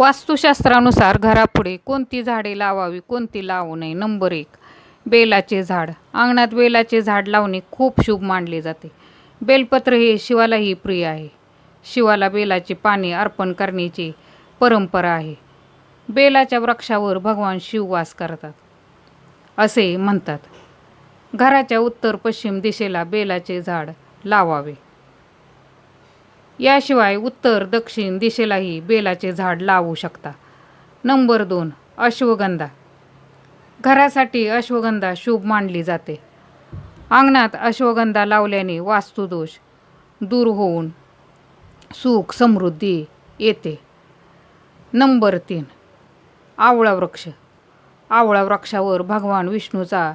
वास्तुशास्त्रानुसार घरापुढे कोणती झाडे लावावी कोणती लावू नये? नंबर एक बेलाचे झाड. अंगणात बेलाचे झाड लावणे खूप शुभ मानले जाते. बेलपत्र हे शिवालाही प्रिय आहे. शिवाला बेलाची पाने अर्पण करण्याची परंपरा आहे. बेलाच्या वृक्षावर भगवान शिव वास करतात. असे म्हणतात घराच्या उत्तर पश्चिम दिशेला बेलाचे झाड लावावे. याशिवाय उत्तर दक्षिण दिशेलाही बेलाचे झाड लावू शकता. नंबर दोन अश्वगंधा. घरासाठी अश्वगंधा शुभ मानली जाते. अंगणात अश्वगंधा लावल्याने वास्तुदोष दूर होऊन सुख समृद्धी येते. नंबर तीन आवळा वृक्ष. आवळा वृक्षावर भगवान विष्णूचा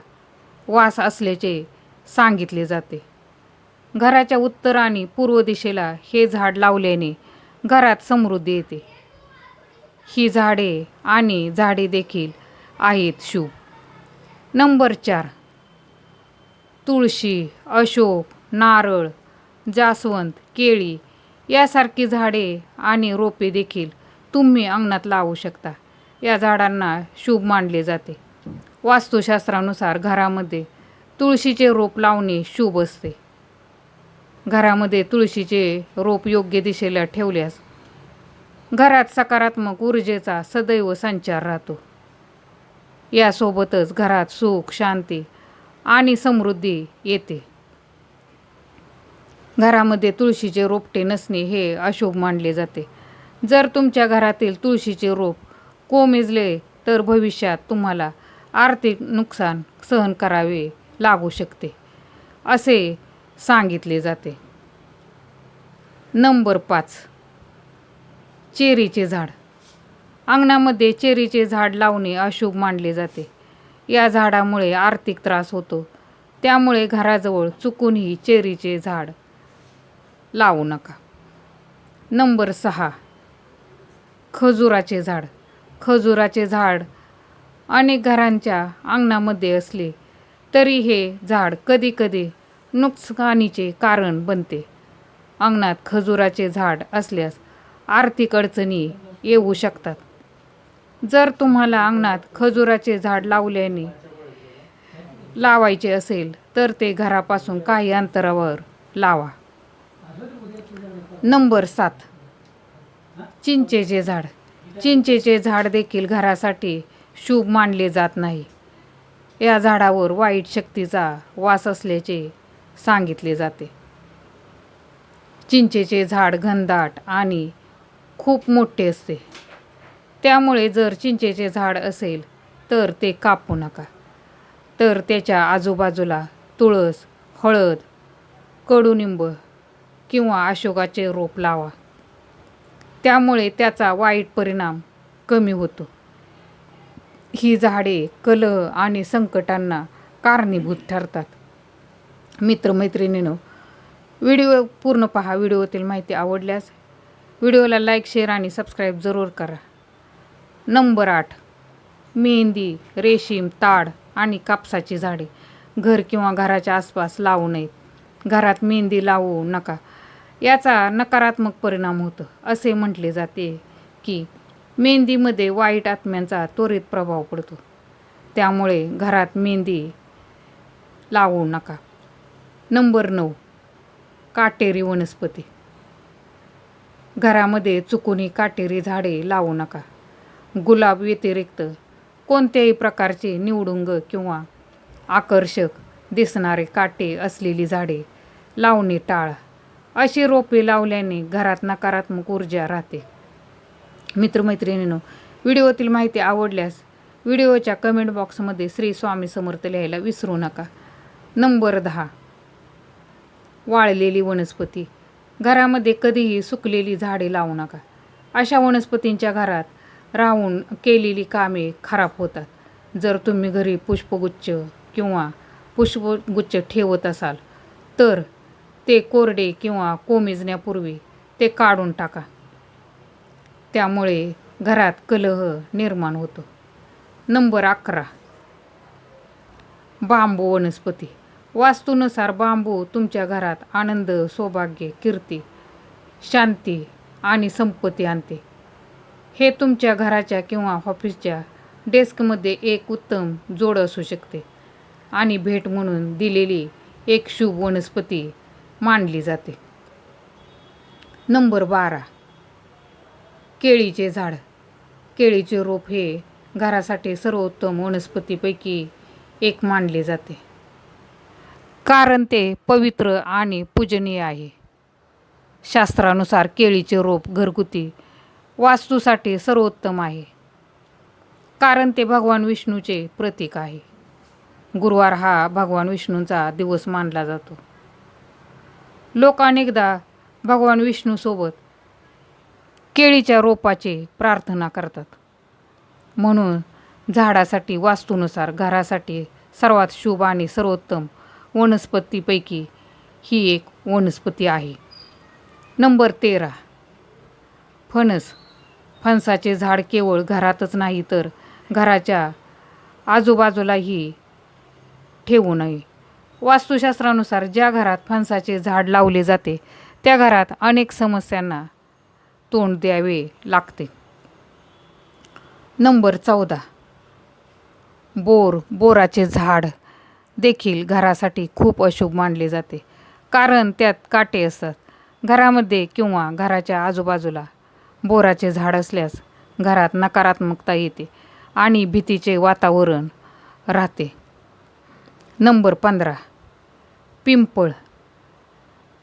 वास असल्याचे सांगितले जाते. घराच्या उत्तर आणि पूर्व दिशेला हे झाड लावल्याने घरात समृद्धी येते. ही झाडे आणि झाडे देखील आहेत शुभ. नंबर चार. तुळशी अशोक नारळ जास्वंत केळी यासारखी झाडे आणि रोपे देखील तुम्ही अंगणात लावू शकता. या झाडांना शुभ मानले जाते. वास्तुशास्त्रानुसार घरामध्ये तुळशीचे रोप लावणे शुभ असते. घरामध्ये तुळशीचे रोप योग्य दिशेला ठेवल्यास घरात सकारात्मक ऊर्जेचा सदैव संचार राहतो. यासोबतच घरात सुख शांती आणि समृद्धी येते. घरामध्ये तुळशीचे रोपटे नसणे हे अशुभ मानले जाते. जर तुमच्या घरातील तुळशीचे रोप कोमेजले तर भविष्यात तुम्हाला आर्थिक नुकसान सहन करावे लागू शकते. असे सांगितले जाते. नंबर पाच. चेरीचे झाड. अंगणामध्ये चेरीचे झाड लावणे अशुभ मानले जाते. या झाडामुळे आर्थिक त्रास होतो. त्यामुळे घराजवळ चुकूनही चेरीचे झाड लावू नका. नंबर सहा. खजुराचे झाड. खजुराचे झाड अनेक घरांच्या अंगणामध्ये असले तरी हे झाड कधीकधी नुकसानीचे कारण बनते. अंगणात खजुराचे झाड असल्यास आर्थिक अडचणी येऊ शकतात. जर तुम्हाला अंगणात खजुराचे झाड लावल्याने लावायचे असेल तर ते घरापासून काही अंतरावर लावा. नंबर सात. चिंचेचे झाड. चिंचेचे झाड देखील घरासाठी शुभ मानले जात नाही. या झाडावर वाईट शक्तीचा वास असल्याचे सांगितले जाते. चिंचेचे झाड घनदाट आणि खूप मोठे असते. त्यामुळे जर चिंचेचे झाड असेल तर ते कापू नका. तर त्याच्या आजूबाजूला तुळस हळद कडुनिंब किंवा अशोकाचे रोप लावा. त्यामुळे त्याचा वाईट परिणाम कमी होतो. ही झाडे कलह आणि संकटांना कारणीभूत ठरतात. मित्रमैत्रिणीनं व्हिडिओ पूर्ण पहा. व्हिडिओतील माहिती आवडल्यास व्हिडिओला लाईक शेअर आणि सबस्क्राईब जरूर करा. नंबर आठ मेहंदी रेशीम ताड आणि कापसाची झाडे. घर किंवा घराच्या आसपास लावू नयेत. घरात मेहंदी लावू नका. याचा नकारात्मक परिणाम होतो. असे म्हटले जाते की मेहंदीमध्ये वाईट आत्म्यांचा त्वरित प्रभाव पडतो. त्यामुळे घरात मेहंदी लावू नका. नंबर नऊ. काटेरी वनस्पती. घरामध्ये चुकूनही काटेरी झाडे लावू नका. गुलाब व्यतिरिक्त कोणत्याही प्रकारचे निवडुंग किंवा आकर्षक दिसणारे काटे असलेली झाडे लावणे टाळा. अशी रोपे लावल्याने घरात नकारात्मक ऊर्जा राहते. मित्रमैत्रिणींनो व्हिडिओतील माहिती आवडल्यास व्हिडिओच्या कमेंट बॉक्समध्ये श्री स्वामी समर्थ लिहायला विसरू नका. नंबर दहा. वाळलेली वनस्पती. घरामध्ये कधीही सुकलेली झाडे लावू नका. अशा वनस्पतींच्या घरात राहून केलेली कामे खराब होतात. जर तुम्ही घरी पुष्पगुच्छ किंवा पुष्पगुच्छ ठेवत असाल तर ते कोरडे किंवा कोमेजण्यापूर्वी ते काढून टाका. त्यामुळे घरात कलह निर्माण होतो. नंबर अकरा. बांबू वनस्पती. वास्तूनुसार बांबू तुमच्या घरात आनंद सौभाग्य कीर्ती शांती आणि संपत्ती आणते. हे तुमच्या घराच्या किंवा ऑफिसच्या डेस्कमध्ये एक उत्तम जोड असू शकते आणि भेट म्हणून दिलेली एक शुभ वनस्पती मानली जाते. नंबर बारा. केळीचे झाड. केळीचे रोप हे घरासाठी सर्वोत्तम वनस्पतीपैकी एक मानले जाते. कारण ते पवित्र आणि पूजनीय आहे. शास्त्रानुसार केळीचे रोप घरगुती वास्तूसाठी सर्वोत्तम आहे. कारण ते भगवान विष्णूचे प्रतीक आहे. गुरुवार हा भगवान विष्णूंचा दिवस मानला जातो. लोक अनेकदा भगवान विष्णूसोबत केळीच्या रोपाची प्रार्थना करतात. म्हणून झाडासाठी वास्तूनुसार घरासाठी सर्वात शुभ आणि सर्वोत्तम वनस्पतीपैकी ही एक वनस्पती आहे. नंबर तेरा. फणस. फणसाचे झाड केवळ घरातच नाही तर घराच्या आजूबाजूलाही ठेवू नये. वास्तुशास्त्रानुसार ज्या घरात फणसाचे झाड लावले जाते त्या घरात अनेक समस्यांना तोंड द्यावे लागते. नंबर चौदा. बोर. बोराचे झाड. देखील घरासाठी खूप अशुभ मानले जाते. कारण त्यात काटे असतात. घरामध्ये किंवा घराच्या आजूबाजूला बोराचे झाड असल्यास घरात नकारात्मकता येते आणि भीतीचे वातावरण राहते. नंबर पंधरा. पिंपळ.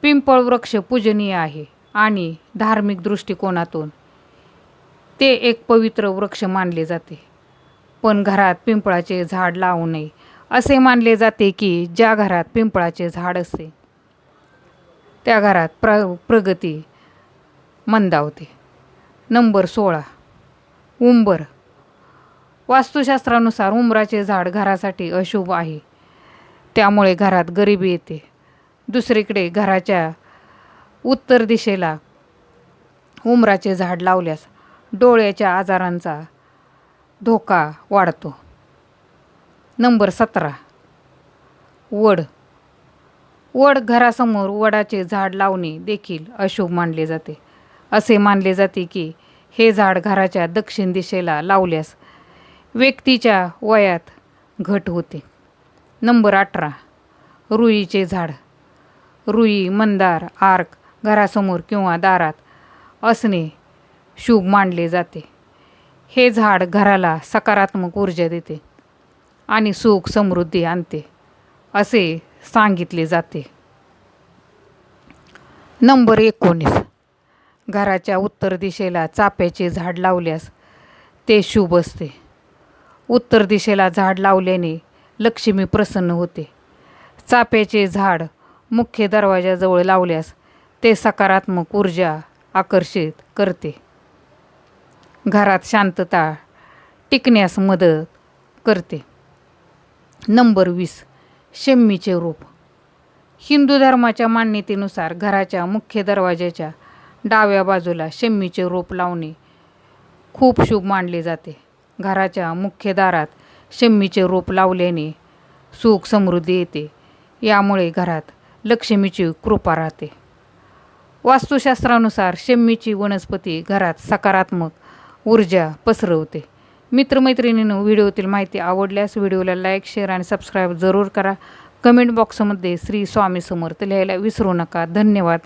पिंपळ वृक्ष पूजनीय आहे आणि धार्मिक दृष्टिकोनातून ते एक पवित्र वृक्ष मानले जाते. पण घरात पिंपळाचे झाड लावू नये असे मानले जाते की ज्या घरात पिंपळाचे झाड असते त्या घरात प्र प्रगती मंदावते. नंबर सोळा. उंबर. वास्तुशास्त्रानुसार उंबराचे झाड घरासाठी अशुभ आहे. त्यामुळे घरात गरिबी येते. दुसरीकडे घराच्या उत्तर दिशेला उंबराचे झाड लावल्यास डोळ्याच्या आजारांचा धोका वाढतो. नंबर सतरा. वड. वड घरासमोर वडाचे झाड लावणे देखील अशुभ मानले जाते. असे मानले जाते की हे झाड घराच्या दक्षिण दिशेला लावल्यास व्यक्तीच्या वयात घट होते. नंबर अठरा. रुईचे झाड. रुई मंदार आर्क घरासमोर किंवा दारात असणे शुभ मानले जाते. हे झाड घराला सकारात्मक ऊर्जा देते. आणि सुख समृद्धी आणते असे सांगितले जाते. नंबर एकोणीस. घराच्या उत्तर दिशेला चाप्याचे झाड लावल्यास ते शुभ असते. उत्तर दिशेला झाड लावल्याने लक्ष्मी प्रसन्न होते. चाप्याचे झाड मुख्य दरवाजाजवळ लावल्यास ते सकारात्मक ऊर्जा आकर्षित करते. घरात शांतता टिकण्यास मदत करते. नंबर वीस शम्मीचे रूप. हिंदू धर्माच्या मान्यतेनुसार घराच्या मुख्य दरवाजाच्या डाव्या बाजूला शम्मीचे रोप लावणे खूप शुभ मानले जाते. घराच्या मुख्य दारात शम्मीचे रोप लावल्याने सुख समृद्धी येते. यामुळे घरात लक्ष्मीची कृपा राहते. वास्तुशास्त्रानुसार शम्मीची वनस्पती घरात सकारात्मक ऊर्जा पसरवते. मित्रमैत्रिणींनो व्हिडिओतील माहिती आवडल्यास व्हिडिओला लाईक शेअर आणि सबस्क्राईब जरूर करा. कमेंट बॉक्समध्ये श्री स्वामी समर्थ लिहायला विसरू नका. धन्यवाद.